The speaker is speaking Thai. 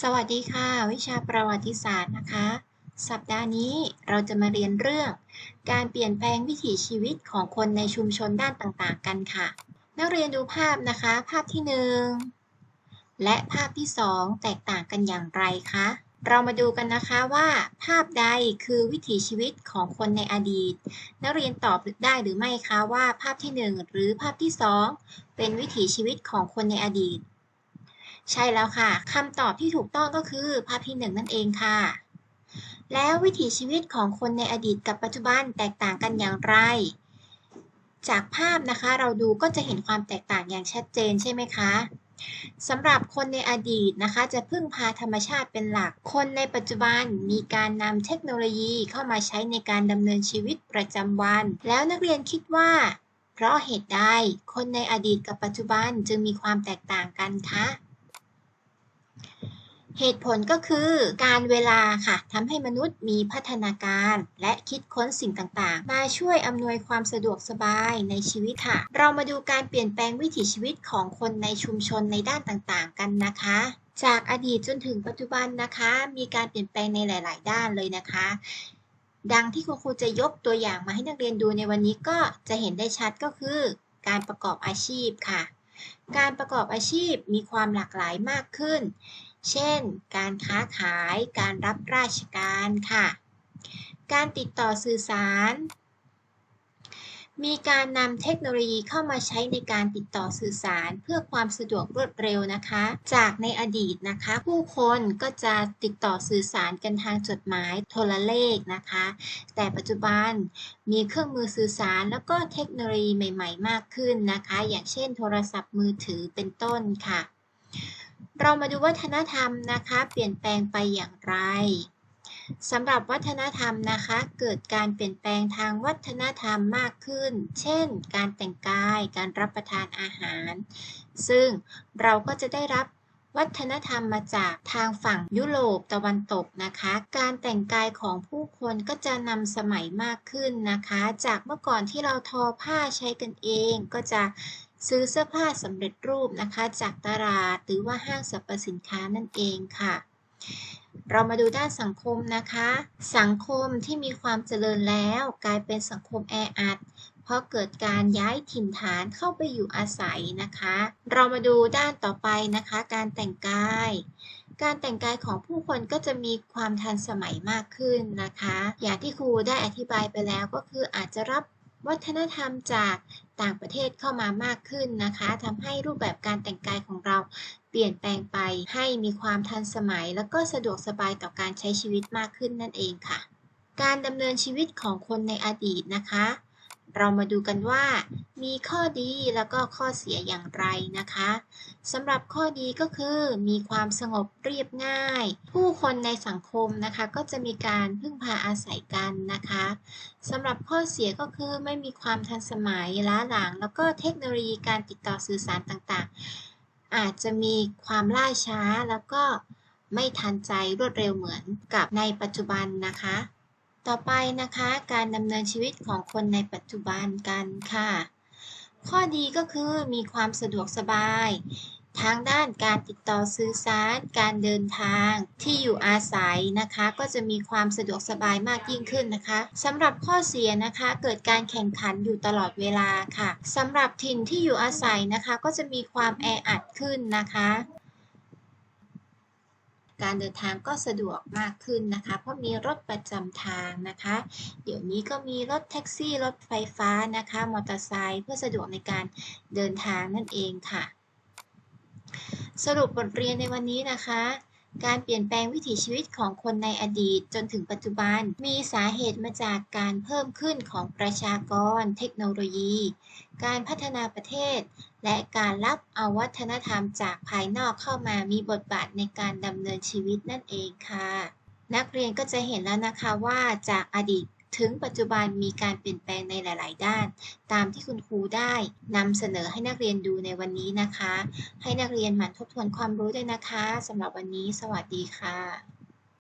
สวัสดีค่ะ วิชาประวัติศาสตร์นะคะ สัปดาห์นี้เราจะมาเรียนเรื่อง การเปลี่ยนแปลงวิถีชีวิตของคนในชุมชนด้านต่างๆ กันค่ะ นักเรียนดูภาพนะคะ ภาพที่หนึ่งและภาพที่สองแตกต่างกันอย่างไรคะเรามาดูกันนะคะว่า ภาพใดคือวิถีชีวิตของคนในอดีต นักเรียนตอบได้หรือไม่คะว่าภาพที่หนึ่งหรือภาพที่สองเป็นวิถีชีวิตของคนในอดีต ใช่แล้วค่ะคำตอบที่ถูกต้องก็คือภาพที่หนึ่งนั่นเองค่ะ แล้ววิถีชีวิตของคนในอดีตกับปัจจุบันแตกต่างกันอย่างไร จากภาพนะคะเราดูก็จะเห็นความแตกต่างอย่างชัดเจนใช่ไหมคะสำหรับคนในอดีตนะคะจะพึ่งพาธรรมชาติเป็นหลัก คนในปัจจุบันมีการนำเทคโนโลยีเข้ามาใช้ในการดำเนินชีวิตประจำวัน แล้วนักเรียนคิดว่า เพราะเหตุใดคนในอดีตกับปัจจุบันจึงมีความแตกต่างกันคะ เหตุผลก็คือการเวลาค่ะทำให้มนุษย์มีพัฒนาการ และคิดค้นสิ่งต่างๆ มาช่วยอำนวยความสะดวกสบายในชีวิตค่ะ เรามาดูการเปลี่ยนแปลงวิถีชีวิตของคนในชุมชนในด้านต่างๆ กันนะคะจากอดีตจนถึงปัจจุบันนะคะ มีการเปลี่ยนแปลงในหลาย ๆ ด้านเลยนะคะ ดังที่คุณครูจะยกตัวอย่างมาให้นักเรียนดูในวันนี้ก็จะเห็นได้ชัดก็คือ การประกอบอาชีพค่ะ การประกอบอาชีพมีความหลากหลายมากขึ้น เช่น การค้าขาย การรับราชการค่ะ การติดต่อสื่อสาร มีการนำเทคโนโลยีเข้ามาใช้ในการติดต่อสื่อสาร เพื่อความสะดวกรวดเร็วนะคะ จากในอดีตนะคะ ผู้คนก็จะติดต่อสื่อสารกันทางจดหมายโทรเลขนะคะ แต่ปัจจุบันมีเครื่องมือสื่อสารแล้วก็เทคโนโลยีใหม่ ๆ มากขึ้นนะคะ อย่างเช่น โทรศัพท์มือถือเป็นต้นค่ะ เรามาดูวัฒนธรรมนะคะ เปลี่ยนแปลงไปอย่างไรสำหรับวัฒนธรรมนะคะ เกิดการเปลี่ยนแปลงทางวัฒนธรรมมากขึ้น เช่น การแต่งกาย การรับประทานอาหาร ซึ่งเราก็จะได้รับ วัฒนธรรมมาจากทางฝั่งยุโรปตะวันตกนะคะ การแต่งกายของผู้คนก็จะนำสมัยมากขึ้นนะคะ จากเมื่อก่อนที่เราทอผ้าใช้กันเองก็จะซื้อเสื้อผ้าสำเร็จรูปนะคะ จากตลาดหรือว่าห้างสรรพสินค้านั่นเองค่ะเรามาดูด้านสังคมนะคะ สังคมที่มีความเจริญแล้ว กลายเป็นสังคมแออัด เพราะเกิดการย้ายถิ่นฐานเข้าไปอยู่อาศัยนะคะ เรามาดูด้านต่อไปนะคะ การแต่งกาย การแต่งกายของผู้คนก็จะมีความทันสมัยมากขึ้นนะคะ อย่างที่ครูได้อธิบายไปแล้วก็คืออาจจะรับวัฒนธรรมจากต่างประเทศเข้ามามากขึ้นนะคะทำให้รูปแบบการแต่งกายของเราเปลี่ยนแปลงไปให้มีความทันสมัย แล้วก็สะดวกสบายต่อการใช้ชีวิตมากขึ้นนั่นเองค่ะ การดำเนินชีวิตของคนในอดีตนะคะ เรามาดูกันว่า มีข้อดีแล้วก็ข้อเสียอย่างไรนะคะสำหรับข้อดีก็คือมีความสงบเรียบง่าย ผู้คนในสังคมนะคะก็จะมีการพึ่งพาอาศัยกันนะคะสำหรับข้อเสียก็คือไม่มีความทันสมัยล้าหลัง แล้วก็เทคโนโลยีการติดต่อสื่อสารต่างๆ อาจจะมีความล่าช้าแล้วก็ไม่ทันใจรวดเร็วเหมือนกับในปัจจุบันนะคะ ต่อไปนะคะการดำเนินชีวิตของคนในปัจจุบันกันค่ะ ข้อดีก็คือมีความสะดวกสบาย ทางด้านการติดต่อสื่อสาร การเดินทางที่อยู่อาศัยนะคะ ก็จะมีความสะดวกสบายมากยิ่งขึ้นนะคะสำหรับข้อเสียนะคะเกิดการแข่งขันอยู่ตลอดเวลาค่ะสำหรับถิ่นที่อยู่อาศัยนะคะ ก็จะมีความแออัดขึ้นนะคะ การเดินทางก็สะดวกมากขึ้นนะคะ เพราะมีรถประจำทางนะคะ เดี๋ยวนี้ก็มีรถแท็กซี่ รถไฟฟ้านะคะ มอเตอร์ไซค์เพื่อสะดวกในการเดินทางนั่นเองค่ะ สรุปบทเรียนในวันนี้นะคะ การเปลี่ยนแปลงวิถีชีวิตของคนในอดีตจนถึงปัจจุบัน มีสาเหตุมาจากการเพิ่มขึ้นของประชากร เทคโนโลยี การพัฒนาประเทศ และการรับเอาวัฒนธรรมจากภายนอกเข้ามามีบทบาทในการดำเนินชีวิตนั่นเองค่ะ นักเรียนก็จะเห็นแล้วนะคะว่าจากอดีต ถึงปัจจุบันมีการเปลี่ยนแปลงในหลาย ๆ ด้าน ตามที่คุณครูได้นำเสนอให้นักเรียนดูในวันนี้นะคะ ให้นักเรียนหมั่นทบทวนความรู้ด้วยนะคะสำหรับวันนี้ สวัสดีค่ะ